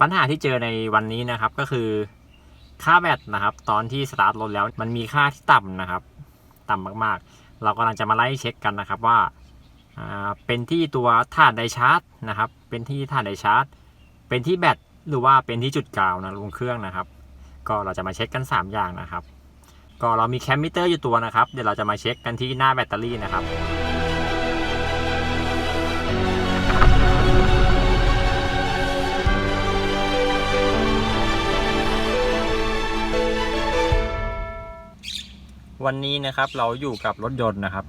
ปัญหาที่เจอในวันนี้นะครับก็คือค่าแบตนะครับ ตอนที่สตาร์ทรถแล้วมันมีค่าที่ต่ำนะครับ ต่ำมากๆ เรากำลังจะมาไล่เช็คกันนะครับว่าอ่าเป็นที่ตัวถ่านไดชาร์จนะครับ เป็นที่ถ่านไดชาร์จ เป็นที่แบตหรือว่าเป็นที่จุดกาวนะลงเครื่องนะครับ ก็เราจะมาเช็คกัน 3 อย่างนะครับ ก็เรามีแคมมิเตอร์อยู่ตัวนะครับ เดี๋ยวเราจะมาเช็คกันที่หน้าแบตเตอรี่นะครับ วันนี้นะครับเราอยู่กับรถยนต์นะครับ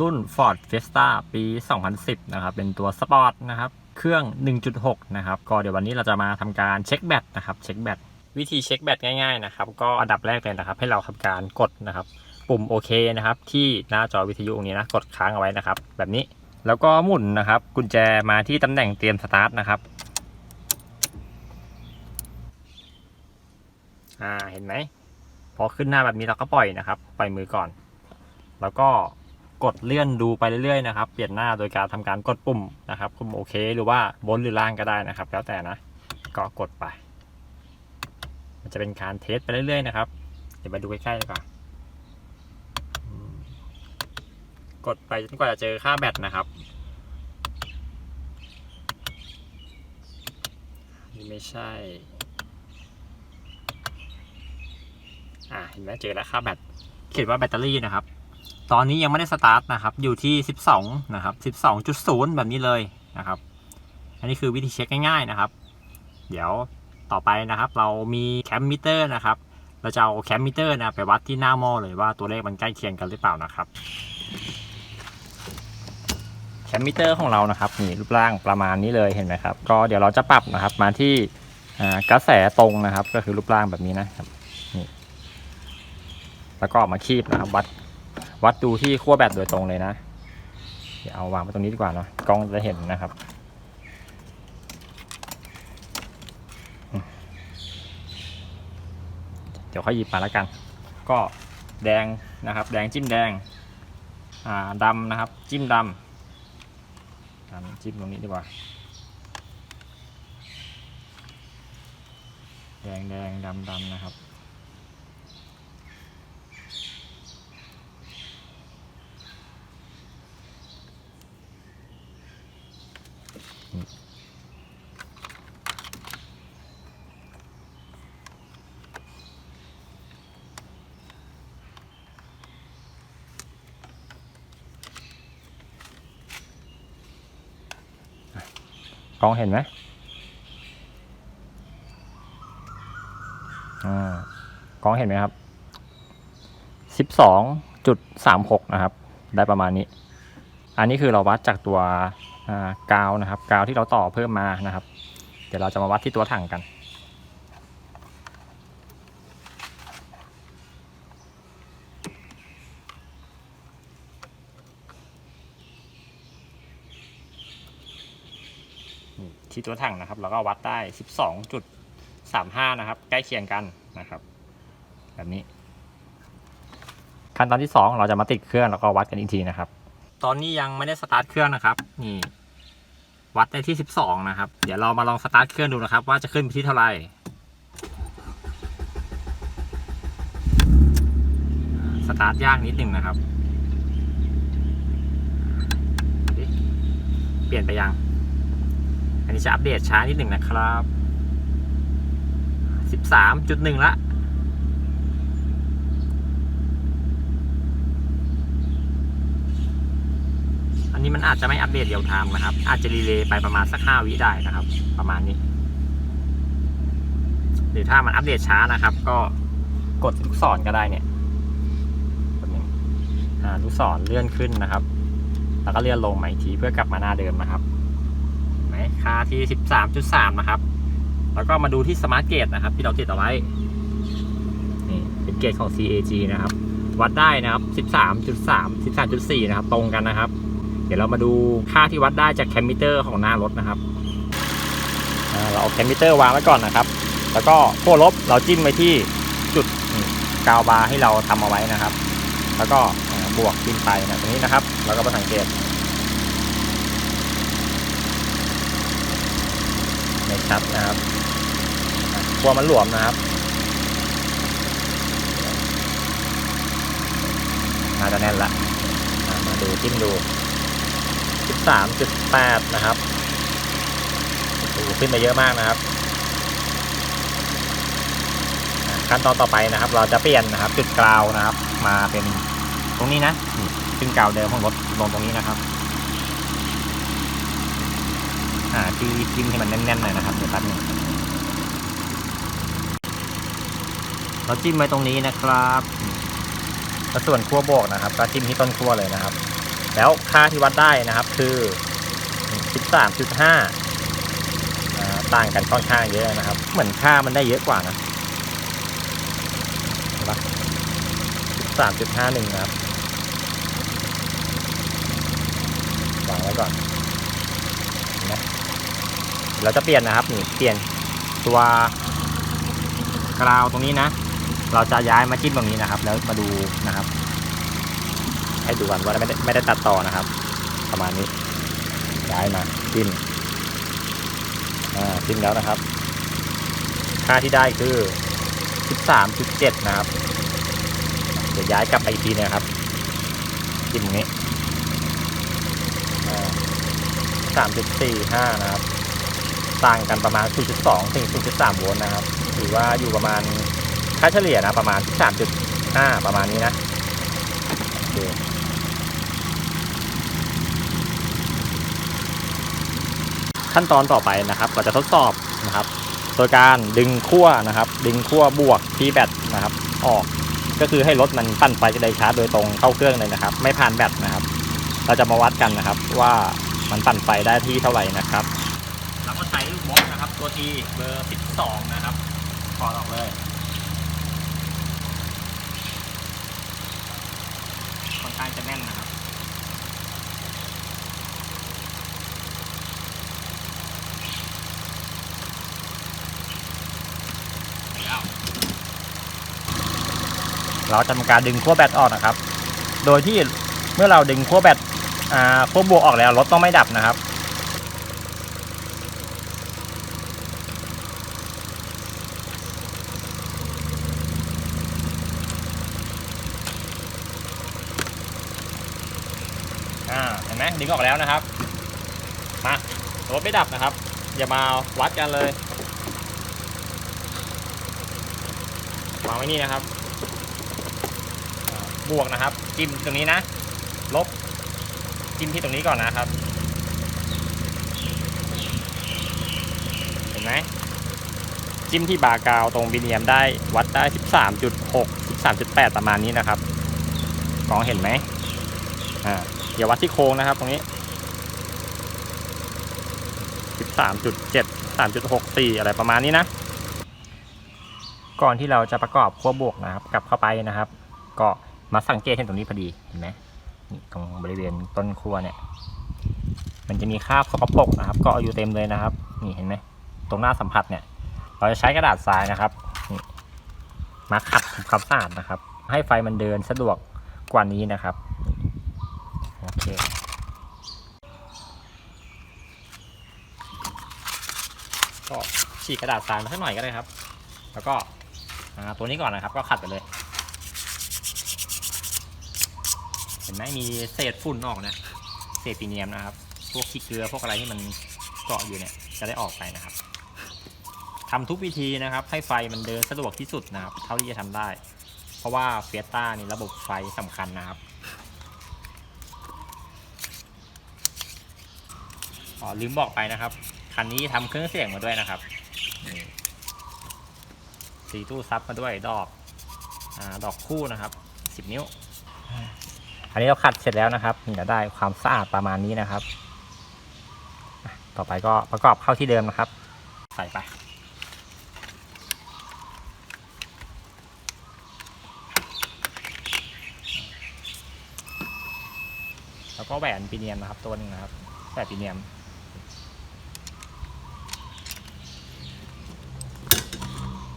รุ่น Ford Fiesta ปี 2010 นะครับ เป็นตัวสปอร์ตนะครับ เครื่อง 1.6 นะครับ ก็เดี๋ยววันนี้เราจะมาทำการเช็คแบตนะครับ เช็คแบต วิธีเช็คแบตง่ายๆนะครับ ก็อันดับแรกเลยนะครับ ให้เราทำการกดนะครับ ปุ่มโอเคนะครับ ที่หน้าจอวิทยุตรงนี้นะ กดค้างเอาไว้นะครับ แบบนี้ แล้วก็หมุนนะครับ กุญแจมาที่ตำแหน่งเตรียมสตาร์ทนะครับ อ่า เห็นไหม พอขึ้นหน้าแบบนี้เราก็ปล่อยนะครับ ปล่อยมือก่อน แล้วก็กดเลื่อนดูไปเรื่อยๆนะครับ เปลี่ยนหน้าโดยการทำการกดปุ่มนะครับปุ่มโอเคหรือว่าบนหรือล่างก็ได้นะครับ แล้วแต่นะ ก็กดไป มันจะเป็นการเทสไปเรื่อยๆนะครับ เดี๋ยวมาดูใกล้ๆดีกว่ากดไปจนกว่าจะเจอค่าแบตนะครับนี่ไม่ใช่ อ่าเห็นไหมเจอแล้วค่าแบตเขียนว่าแบตเตอรี่นะครับ ตอนนี้ยังไม่ได้สตาร์ทนะครับ อยู่ที่ 12 นะครับ 12.0 แบบนี้เลยนะครับ อันนี้คือวิธีเช็คง่ายๆนะครับ เดี๋ยวต่อไปนะครับ เรามีแคมมิเตอร์นะครับ เราจะเอาแคมมิเตอร์นะไปวัดที่หน้าหม้อเลยว่าตัวเลขมันใกล้เคียงกันหรือเปล่านะครับแคมมิเตอร์ของเรานะครับนี่รูปร่างประมาณนี้เลยเห็นไหมครับ ก็เดี๋ยวเราจะปรับนะครับมาที่กระแสตรงนะครับ ก็คือรูปร่างแบบนี้นะครับ แล้วก็เอามาคีบนะครับวัดวัดดูที่ขั้วแบตโดยตรงเลยนะ เดี๋ยวเอาวางไว้ตรงนี้ดีกว่าเนาะกล้องจะเห็นนะครับเดี๋ยวค่อยหยิบมาแล้วกัน ก็แดงนะครับ แดงจิ้มแดงอ่าดำนะครับ จิ้มดำดำจิ้มตรงนี้ดีกว่า แดงแดงดำดำนะครับ องเห็นไหมกล้องเห็นไหมครับสิบสองจุดสามหกนะครับ ได้ประมาณนี้ อันนี้คือเราวัดจากตัวกาวนะครับ กาวที่เราต่อเพิ่มมานะครับ เดี๋ยวเราจะมาวัดที่ตัวถังกัน ที่ตัวถังนะครับเราก็วัดได้ 12.35 นะครับ ใกล้เคียงกันนะครับ แบบนี้ ขั้นตอนที่ 2 เราจะมาติดเครื่องแล้วก็วัดกันอีกทีนะครับ ตอนนี้ยังไม่ได้สตาร์ทเครื่องนะครับนี่วัดได้ที่ 12 นะครับ เดี๋ยวเรามาลองสตาร์ทเครื่องดูนะครับ ว่าจะขึ้นไปที่เท่าไหร่สตาร์ทยากนิดหนึ่งนะครับ เปลี่ยนไปยัง นนี้จะอัปเดตช้านิดหนึ่งนะครับ 13.1 ละอันนี้มันอาจจะไม่อัปเดตเดียวไทม์นะครับ อาจจะรีเลย์ไปประมาณสัก5วิได้นะครับ ประมาณนี้ หรือถ้ามันอัปเดตช้านะครับ ก็กดลูกศรก็ได้เนี่ยแบบนี้อ่าลูกศรเลื่อนขึ้นนะครับ แล้วก็เลื่อนลงมาอีกทีเพื่อกลับมาหน้าเดิมนะครับ ไหมค่าที่13.3นะครับ แล้วก็มาดูที่สมาร์ทเกตนะครับ ที่เราติดเอาไว้นี่เป็นเกตของ CAG นะครับ วัดได้นะครับ13.3 13.4นะครับ ตรงกันนะครับ เดี๋ยวเรามาดูค่าที่วัดได้จากแคมมิเตอร์ของหน้ารถนะครับเราเอาแคมมิเตอร์วางไว้ก่อนนะครับ แล้วก็ขั้วลบเราจิ้มไว้ที่จุดกาวบาร์ให้เราทำเอาไว้นะครับ แล้วก็บวกจิ้มไปนะตรงนี้นะครับ แล้วก็มาสังเกต ไม่ ชัดนะครับกลัวมันหลวมนะครับน่าจะแน่นละมาดูจิ้มดู 13.8 นะครับโอ้ขึ้นไปเยอะมากนะครับ ขั้นตอนต่อไปนะครับ เราจะเปลี่ยนนะครับ จุดกราวนะครับ มาเป็นตรงนี้นะ ซึ่งกราวเดิมของรถลงตรงนี้นะครับ อ่าที่จิ้มให้มันแน่นๆหน่อยนะครับเดี๋ยวแป๊บหนึงเราจิ้มไว้ตรงนี้นะครับแล้วส่วนขั้วโบกนะครับ ก็จิ้มที่ต้นขั้วเลยนะครับ แล้วค่าที่วัดได้นะครับคือ 13.5อ่าต่างกันค่อนข้างเยอะนะครับ เหมือนค่ามันได้เยอะกว่านะเห็นปะ13.51 นะครับวางไว้ก่อน เราจะเปลี่ยนนะครับนี่เปลี่ยนตัวกราวตรงนี้นะ เราจะย้ายมาจิ้มตรงนี้นะครับ แล้วมาดูนะครับ ให้ดูกันว่าไม่ได้ไม่ได้ตัดต่อนะครับ ประมาณนี้ ย้ายมาจิ้มอ่าจิ้มแล้วนะครับ ค่าที่ได้คือ 13.7 นะครับเดี๋ยวย้ายกลับไปอีกทีนะครับจิ้มตรงนี้อ่า3.45นะครับ ต่างกันประมาณ 0.2 ถึง 0.3 โวลต์นะครับ ถือว่าอยู่ประมาณค่าเฉลี่ยนะประมาณ 13.5 ประมาณนี้นะขั้นตอนต่อไปนะครับ เราจะทดสอบนะครับ โดยการดึงขั้วนะครับ ดึงขั้วบวกที่แบตนะครับ ออกก็คือให้รถมันปั้นไฟจะได้ชาร์จโดยตรงเข้าเครื่องเลยนะครับ ไม่ผ่านแบตนะครับ เราจะมาวัดกันนะครับว่ามันปั่นไฟได้ที่เท่าไหร่นะครับ เราก็ใช้ลูกบอลนะครับ ตัวทีเบอร์ 12 นะครับถอดออกเลยค่อนข้างจะแน่นนะครับเราจะทำการดึงขั้วแบตออกนะครับ โดยที่เมื่อเราดึงขั้วแบตขั้วบวกออกแล้วรถต้องไม่ดับนะครับ อ่าเห็นไหมดึงออกแล้วนะครับมารถไม่ดับนะครับ อย่ามาวัดกันเลยวางไว้นี่นะครับ บวกนะครับ จิ้มตรงนี้นะ ลบ จิ้มที่ตรงนี้ก่อนนะครับ เห็นไหม จิ้มที่บาร์กาวตรงบีเนียมได้วัดได้ 13.6 13.8 ประมาณนี้นะครับมองเห็นไหมอ่า เดี๋ยววัดที่โค้งนะครับตรงนี้13.7 3.64อะไรประมาณนี้นะ ก่อนที่เราจะประกอบขั้วบวกนะครับ กลับเข้าไปนะครับ ก็มาสังเกตเห็นตรงนี้พอดีเห็นไหมนี่ตรงบริเวณต้นขั้วเนี่ย มันจะมีคราบสกปรกนะครับ ก็อยู่เต็มเลยนะครับ นี่เห็นไหมตรงหน้าสัมผัสเนี่ย เราจะใช้กระดาษทรายนะครับมาขัดทำความสะอาดนะครับ ให้ไฟมันเดินสะดวกกว่านี้นะครับ โอเคก็ฉีกกระดาษทรายมาสักหน่อยก็ได้ครับ แล้วก็ตัวนี้ก่อนนะครับ ก็ขัดไปเลย เห็นไหมมีเศษฝุ่นออกนะ เศษปีเนียมนะครับ พวกขี้เกลือพวกอะไรที่มันเกาะอยู่เนี่ย จะได้ออกไปนะครับทำทุกวิธีนะครับ ให้ไฟมันเดินสะดวกที่สุดนะครับ เท่าที่จะทำได้ เพราะว่าเฟียต้านี่ระบบไฟสำคัญนะครับ อ๋อลืมบอกไปนะครับ คันนี้ทำเครื่องเสียงมาด้วยนะครับสีตู้ซับมาด้วยดอกอดอกคู่นะครับ10นิ้ว อันนี้เราขัดเสร็จแล้วนะครับจะได้ความสะอาดประมาณนี้นะครับ ต่อไปก็ประกอบเข้าที่เดิมนะครับ ใส่ไปแล้วก็แหวนปีเนียมนะครับตัวหนึ่งนะครับแหวนปีเนียม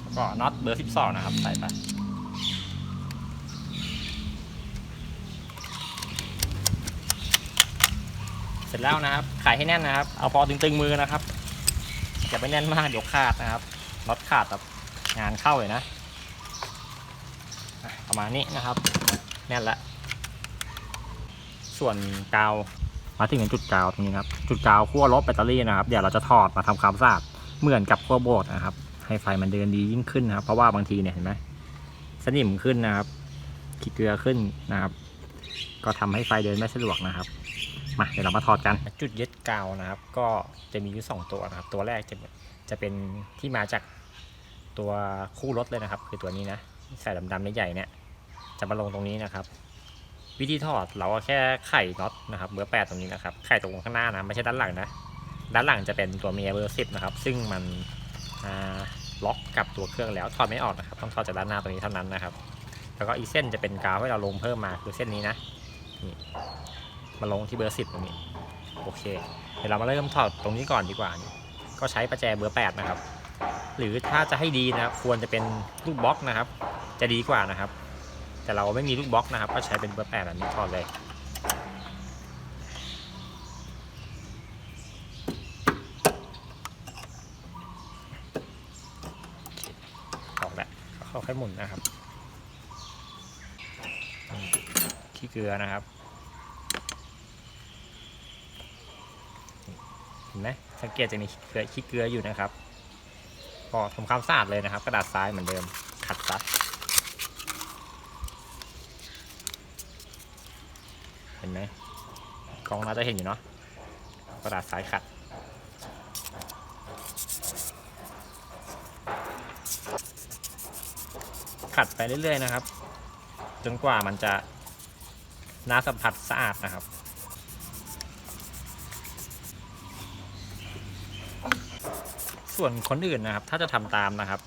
แล้ว ก็น็อตเบอร์ 12 นะครับ ใส่ไปเสร็จแล้วนะครับไขให้แน่นนะครับ เอาพอตึงๆมือนะครับอย่าไปแน่นมากเดี๋ยวขาดนะครับน็อตขาดแบบงานเข้าเลยนะประมาณนี้นะครับ แน่นละส่วนกาวมาถึงจุดกาวตรงนี้นะครับ จุดกาวขั้วลบแบตเตอรี่นะครับ เดี๋ยวเราจะถอดมาทำความสะอาดเหมือนกับขั้วโบดนะครับ ให้ไฟมันเดินดียิ่งขึ้นนะครับ เพราะว่าบางทีเนี่ยเห็นไหมสนิมขึ้นนะครับขี้เกลือขึ้นนะครับ ก็ทำให้ไฟเดินไม่สะดวกนะครับมาเดี๋ยวเรามาถอดกันจุดยึดกาวนะครับ ก็จะมีอยู่สองตัวนะครับ ตัวแรกจะจะเป็นที่มาจากตัวคู่รถเลยนะครับ คือตัวนี้นะใส่ดำๆใหญ่ๆเนี่ยจะมาลงตรงนี้นะครับ วิธีถอดเราก็แค่ไข่น็อตนะครับเบอร์แปดตรงนี้นะครับไข่ตรงข้างหน้านะไม่ใช่ด้านหลังนะ ด้านหลังจะเป็นตัวเมียเบอร์สิบนะครับ ซึ่งมันอ่า ล็อกกับตัวเครื่องแล้วถอดไม่ออกนะครับ ต้องถอดจากด้านหน้าตรงนี้เท่านั้นนะครับ แล้วก็อีเส้นจะเป็นกาวให้เราลงเพิ่มมาคือเส้นนี้นะนี่มาลงที่เบอร์สิบตรงนี้โอเค เดี๋ยวเรามาเริ่มถอดตรงนี้ก่อนดีกว่านี่ก็ใช้ประแจเบอร์แปดนะครับ หรือถ้าจะให้ดีนะครับควรจะเป็นลูกบล็อกนะครับ จะดีกว่านะครับ แต่เราไม่มีลูกบล็อกนะครับ ก็ใช้เป็นเบอร์แปดแบบนี้ถอดเลย ออกแล้วเขาค่อยๆ หมุนนะครับขี้เกลือนะครับเห็นไหมสังเกตจะมีขี้เกลือขี้เกลืออยู่นะครับก็ทำความสะอาดเลยนะครับ กระดาษทรายเหมือนเดิมขัดซัดเห็นไหมกล้องน่าจะเห็นอยู่เนาะกระดาษทรายขัด ขัดไปเรื่อยๆนะครับ จนกว่ามันจะน้าสัมผัสสะอาดนะครับ ส่วนคนอื่นนะครับ ถ้าจะทำตามนะครับ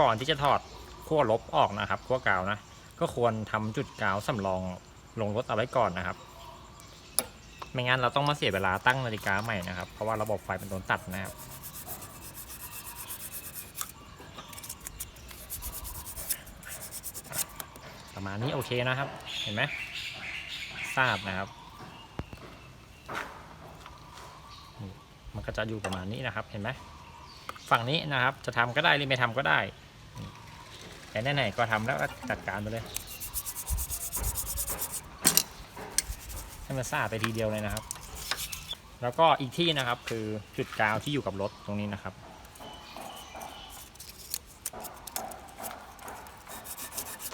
ก่อนที่จะถอดขั้วลบออกนะครับขั้วกาวนะ ก็ควรทำจุดกาวสำรองลงรถเอาไว้ก่อนนะครับ ไม่งั้นเราต้องมาเสียเวลาตั้งนาฬิกาใหม่นะครับ เพราะว่าระบบไฟมันโดนตัดนะครับ ประมาณนี้โอเคนะครับ เห็นไหมทราบนะครับมันก็จะอยู่ประมาณนี้นะครับ เห็นไหมฝั่งนี้นะครับ จะทำก็ได้หรือไม่ทำก็ได้แต่ไหนๆก็ทำแล้วก็จัดการไปเลย ให้มันสะอาดไปทีเดียวเลยนะครับ แล้วก็อีกที่นะครับคือจุดกาวที่อยู่กับรถตรงนี้นะครับ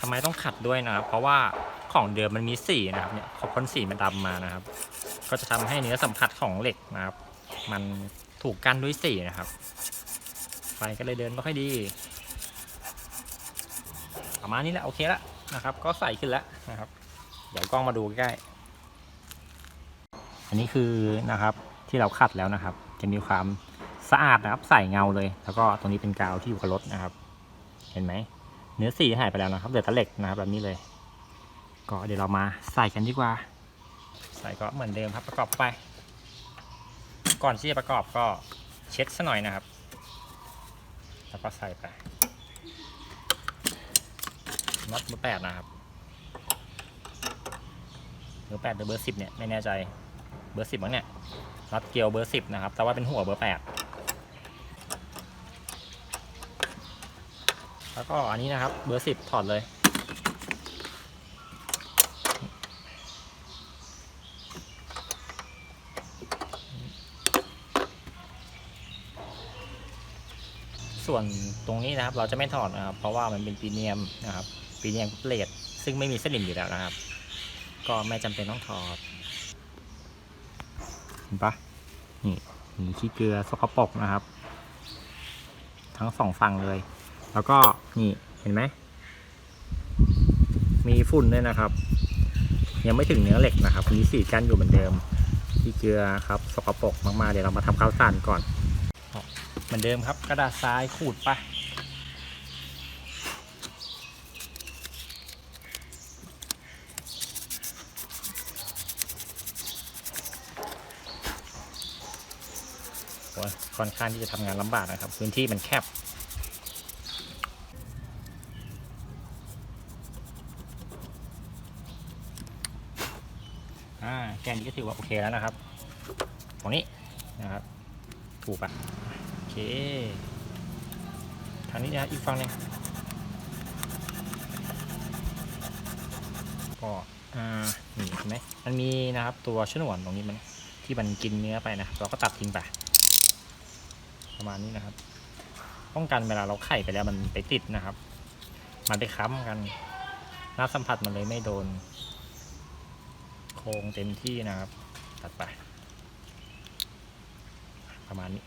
ทำไมต้องขัดด้วยนะครับ เพราะว่าของเดิมมันมีสีนะครับเนี่ยเขาพ่นสีมันดำมานะครับ ก็จะทำให้เนื้อสัมผัสของเหล็กนะครับ มันถูกกั้นด้วยสีนะครับ ไฟก็เลยเดินไม่ค่อยดีประมาณนี้แหละโอเคแล้วนะครับ ก็ใส่ขึ้นแล้วนะครับ เดี๋ยวกล้องมาดูใกล้อันนี้คือนะครับที่เราขัดแล้วนะครับ จะมีความสะอาดนะครับใส่เงาเลย แล้วก็ตรงนี้เป็นกาวที่อยู่กับรถนะครับ เห็นไหม เนื้อสีหายไปแล้วนะครับเหลือแต่เหล็กนะครับแบบนี้เลย ก็เดี๋ยวเรามาใส่กันดีกว่า ใส่ก็เหมือนเดิมครับประกอบไป ก่อนที่จะประกอบก็เช็ดซะหน่อยนะครับ แล้วก็ใส่ไปน็อตเบอร์แปดนะครับเบอร์แปดหรือเบอร์สิบเนี่ยไม่แน่ใจเบอร์สิบมั้งเนี่ยน็อตเกลียวเบอร์สิบนะครับ แต่ว่าเป็นหัวเบอร์แปด แล้วก็อันนี้นะครับเบอร์สิบถอดเลย ส่วนตรงนี้นะครับเราจะไม่ถอดนะครับ เพราะว่ามันเป็นปีเนียมนะครับปีเนียมเปลดซึ่งไม่มีสนิมอยู่แล้วนะครับ ก็ไม่จำเป็นต้องถอดเห็นปะนี่มีขี้เกลือสกปรกนะครับ ทั้งสองฝั่งเลย แล้วก็ นี่เห็นไหม มีฝุ่นด้วยนะครับ ยังไม่ถึงเนื้อเหล็กนะครับมีสีกันอยู่เหมือนเดิมที่เกลือครับสกปรกมากๆเดี๋ยวเรามาทำข้าวสารก่อนเหมือนเดิมครับ กระดาษทรายขูดไปค่อนข้างที่จะทำงานลำบากนะครับ พื้นที่มันแคบ อ่าแกนนี้ก็ ถือว่าโอเคแล้วนะครับ ตรงนี้นะครับ ถูกปะโอเค ทางนี้นะอีกฝั่งหนึงก็อ่านี่เห็นไหมมันมีนะครับตัวชนวนตรงนี้มันที่มันกินเนื้อไปนะครับ เราก็ตัดทิ้งไป ประมาณนี้นะครับป้องกันเวลาเราไข่ไปแล้วมันไปติดนะครับ มันไปค้ำกันน้ำสัมผัสมันเลยไม่โดน ครงเต็มที่นะครับ ตัดไป ประมาณนี้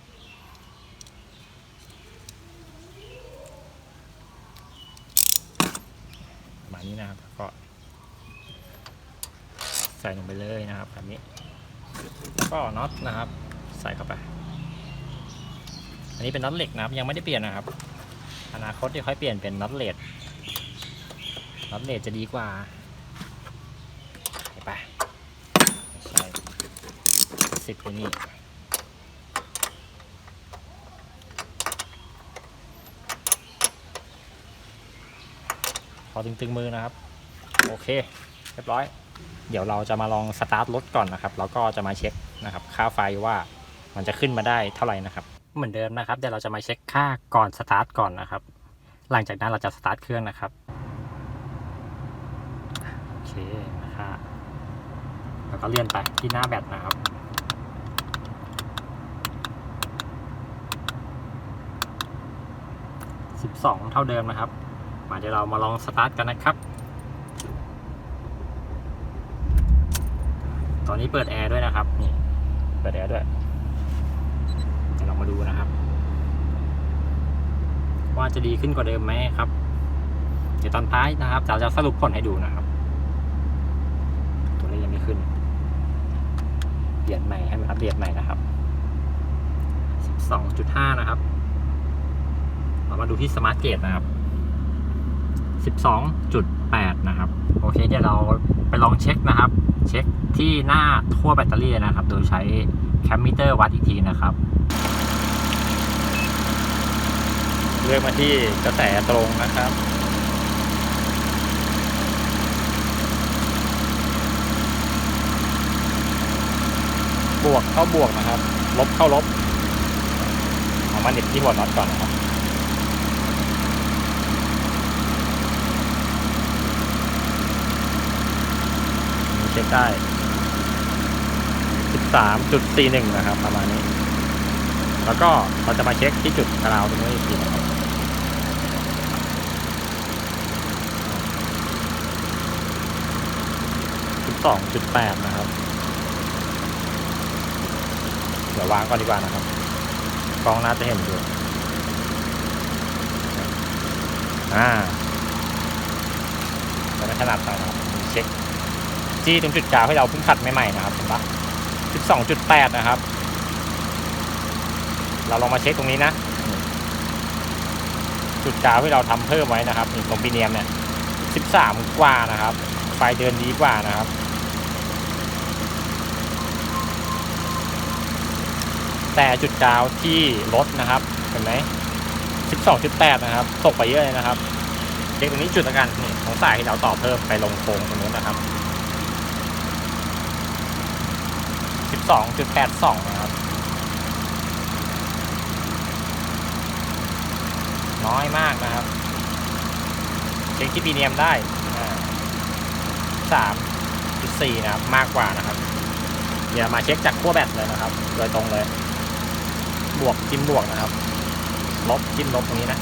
ประมาณนี้นะครับแล้วก็ ใส่ลงไปเลยนะครับแบบนี้ก็น็อตนะครับ ใส่เข้าไป อันนี้เป็นน็อตเหล็กนะครับ ยังไม่ได้เปลี่ยนนะครับ อนาคตจะค่อยเปลี่ยนเป็นน็อตเลดน็อตเลดจะดีกว่าไปไม่ใช่ สิบตัวนี้พอตึงๆมือนะครับ โอเค เรียบร้อย เดี๋ยวเราจะมาลองสตาร์ทรถก่อนนะครับ แล้วก็จะมาเช็คนะครับ ค่าไฟว่ามันจะขึ้นมาได้เท่าไหร่นะครับ เหมือนเดิมนะครับ เดี๋ยวเราจะมาเช็คค่าก่อนสตาร์ทก่อนนะครับ หลังจากนั้นเราจะสตาร์ทเครื่องนะครับ โอเคนะครับแล้วก็เลื่อนไปที่หน้าแบตนะครับ 12 เท่าเดิมนะครับ มาเดี๋ยวเรามาลองสตาร์ทกันนะครับ ตอนนี้เปิดแอร์ด้วยนะครับ นี่ เปิดแอร์ด้วย เดี๋ยวเรามาดูนะครับ ว่าจะดีขึ้นกว่าเดิมไหมครับ เดี๋ยวตอนท้ายนะครับเราจะสรุปผลให้ดูนะครับ ตัวนี้ยังไม่ขึ้น เปลี่ยนใหม่ให้มันอัปเดตใหม่นะครับ 12.5 นะครับ เรามาดูที่สมาร์ทเกตนะครับ 12.8 นะครับ โอเคเดี๋ยวเราไปลองเช็คนะครับ เช็คที่หน้าทั่วแบตเตอรี่นะครับ โดยใช้แคมมิเตอร์วัดอีกทีนะครับ เลือกมาที่กระแสตรงนะครับบวกเข้าบวกนะครับ ลบเข้าลบเอามาเน็บที่หัวน็อตก่อนนะครับ เช็คได้ 13.41 นะครับ ประมาณนี้ แล้วก็เราจะมาเช็คที่จุดกราวตรงนี้อีกทีนะครับ12.8 นะครับ เดี๋ยววางก่อนดีกว่านะครับกล้องน่าจะเห็นอยู่อ่าจะไม่ถนัดไปครับเช็ค จี้ตรงจุดกลางให้เราเพิ่งขัดใหม่ๆนะครับเห็นปะ12.8 นะครับ เราลองมาเช็คตรงนี้นะ จุดกลางที่เราทำเพิ่มไว้นะครับนี่ตรงปีเนียมเนี่ย 13 กว่านะครับ ไฟเดินดีกว่านะครับแต่จุดกาวที่ลดนะครับ เห็นไหม12.8 นะครับ ตกไปเยอะเลยนะครับเช็คตรงนี้จุดละกันนี่ของสายที่เราต่อเพิ่มไปลงโค้งตรงนู้นนะครับ 12.82 นะครับ น้อยมากนะครับ เช็คที่ปีเนียมได้สามจุดสี่นะครับ มากกว่านะครับ เดี๋ยวมาเช็คจากขั้วแบตเลยนะครับ โดยตรงเลย บวกจิ้มบวกนะครับ ลบจิ้มลบตรงนี้นะ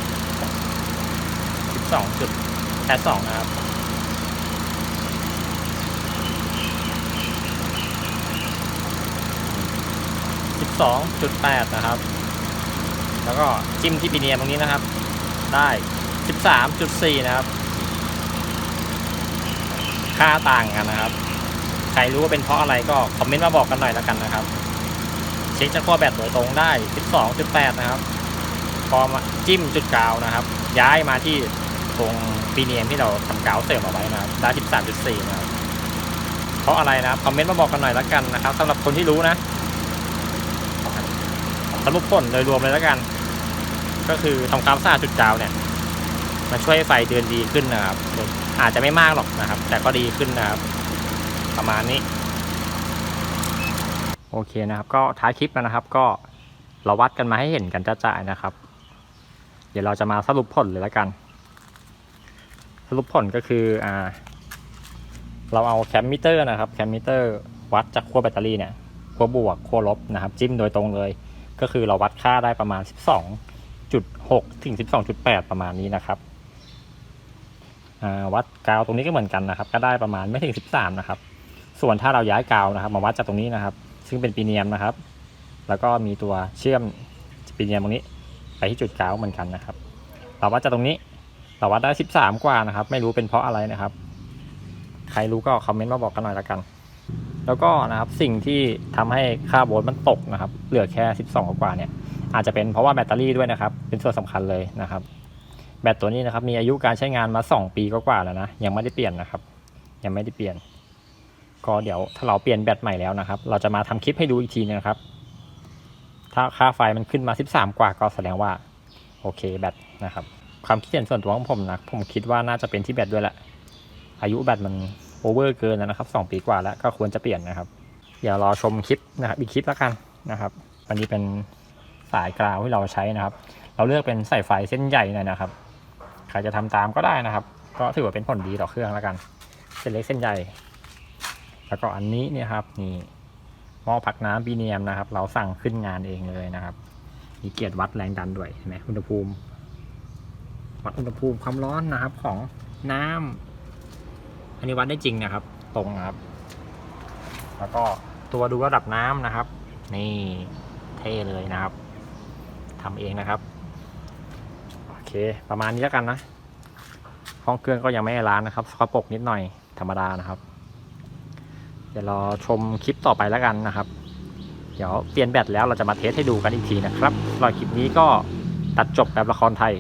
สิบสองจุดแปดสองนะครับ สิบสองจุดแปดนะครับ แล้วก็จิ้มที่ปีเนียมตรงนี้นะครับ ได้สิบสามจุดสี่นะครับ ค่าต่างกันนะครับ ใครรู้ว่าเป็นเพราะอะไรก็คอมเมนต์มาบอกกันหน่อยแล้วกันนะครับ เช็คจากขั้วแบตโดยตรงได้ 12.8 นะครับ พอมาจิ้มจุดกาวนะครับ ย้ายมาที่ตรงปีเนียมที่เราทำกาวเสริมเอาไว้นะครับ ได้ 13.4 นะครับ เพราะอะไรนะครับ คอมเมนต์มาบอกกันหน่อยแล้วกันนะครับสำหรับคนที่รู้นะ สรุปผลโดยรวมเลยแล้วกัน ก็คือทำความสะอาดจุดกาวเนี่ยมันช่วยไฟเดินดีขึ้นนะครับ อาจจะไม่มากหรอกนะครับ แต่ก็ดีขึ้นนะครับ ประมาณนี้ โอเคนะครับ ก็ท้ายคลิปแล้วนะครับ ก็เราวัดกันมาให้เห็นกันจ้าๆนะครับ เดี๋ยวเราจะมาสรุปผลเลยแล้วกัน สรุปผลก็คืออ่าเราเอาแคมมิเตอร์นะครับแคมมิเตอร์วัดจากขั้วแบตเตอรี่เนี่ยขั้วบวกขั้วลบนะครับ จิ้มโดยตรงเลย ก็คือเราวัดค่าได้ประมาณ 12.6 ถึง 12.8 ประมาณนี้นะครับวัดกาวตรงนี้ก็เหมือนกันนะครับ ก็ได้ประมาณไม่ถึง 13 นะครับ ส่วนถ้าเราย้ายกาวนะครับ มาวัดจากตรงนี้นะครับ ซึ่งเป็นปีเนียมนะครับ แล้วก็มีตัวเชื่อมปีเนียมตรงนี้ ไปที่จุดกาวเหมือนกันนะครับ เราวัดจากตรงนี้เราวัดได้ 13 กว่านะครับ ไม่รู้เป็นเพราะอะไรนะครับ ใครรู้ก็คอมเมนต์มาบอกกันหน่อยละกัน แล้วก็นะครับสิ่งที่ทำให้ค่าโวลต์มันตกนะครับ เหลือแค่ 12 กว่าเนี่ย อาจจะเป็นเพราะว่าแบตเตอรี่ด้วยนะครับ เป็นส่วนสำคัญเลยนะครับ แบตตัวนี้นะครับ มีอายุการใช้งานมา 2 ปีก็กว่าแล้วนะ ยังไม่ได้เปลี่ยนนะครับ ยังไม่ได้เปลี่ยน ก็เดี๋ยวถ้าเราเปลี่ยนแบตใหม่แล้วนะครับ เราจะมาทำคลิปให้ดูอีกทีนะครับ ถ้าค่าไฟมันขึ้นมา 13 กว่าก็แสดงว่า โอเคแบตนะครับ ความคิดเห็นส่วนตัวของผมนะ ผมคิดว่าน่าจะเป็นที่แบตด้วยแหละ อายุแบตมัน เวอร์เกินแล้วนะครับ2ปีกว่าแล้วก็ควรจะเปลี่ยนนะครับเดี๋ยวรอชมคลิปนะครับอีกคลิปแล้วกันนะครับอันนี้เป็นสายกราวที่เราใช้นะครับ เราเลือกเป็นสายไฟเส้นใหญ่หน่อยนะครับใครจะทำตามก็ได้นะครับ ก็ถือว่าเป็นผลดีต่อเครื่องแล้วกันเส้นเล็กเส้นใหญ่ แล้วก็อันนี้เนี่ยครับนี่หม้อพักน้ำบีเนียมนะครับ เราสั่งขึ้นงานเองเลยนะครับ มีเกียร์วัดแรงดันด้วยเห็นไหมอุณหภูมิวัดอุณหภูมิความร้อนนะครับของน้ำอั นนี้วัดได้จริงนะครับ ตรงนะครับ แล้วก็ตัวดูระดับน้ำนะครับ นี่เท่เลยนะครับทำเองนะครับโอเค ประมาณนี้แล้วกันนะห้องเครื่องก็ยังไม่ได้ล้างนะครับสกปรกนิดหน่อยธรรมดานะครับ เดี๋ยวรอชมคลิปต่อไปแล้วกันนะครับ เดี๋ยวเปลี่ยนแบตแล้วเราจะมาเทสให้ดูกันอีกทีนะครับรับคลิปนี้ก็ตัดจบแบบละครไทย